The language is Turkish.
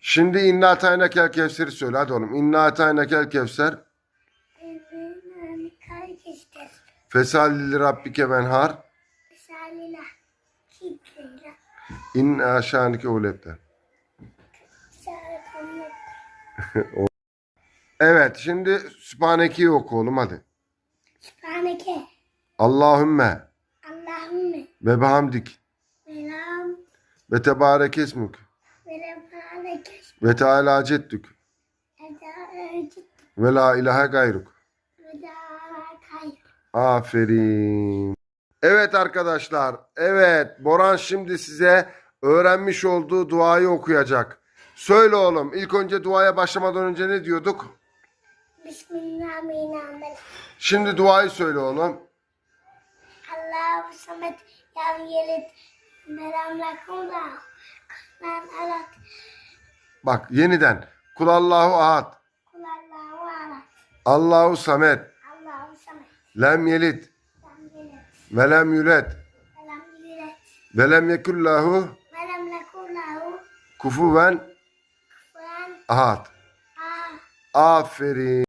Şimdi inna atayna kel kevseri söyle hadi oğlum. İnna atayna kel kevser. Fesalli rabbike venhar. Aşağınike ulepler. Şarkımlık. Evet şimdi Sübhaneke'yi oku oğlum hadi. Sübhaneke. Allahümme Allahümme. ve bihamdik ve tebarek esmük Ve teala ceddük ve la ilahe gayruk. Aferin. Evet arkadaşlar. Evet. Boran şimdi size öğrenmiş olduğu duayı okuyacak. Söyle oğlum. İlk önce duaya başlamadan önce ne diyorduk? Bismillahirrahmanirrahim. Şimdi duayı söyle oğlum. Allahu samet yam yelit kulan alat Bak yeniden. Kul Allahu ahad. kulallahu alat Allahu samet. Allahu samet Lem yelit. yam yelit Ve lem yulet. melam yulet Ve lem yekullahu melam lakumlahu kufuven kulan ahad. ah Aferin.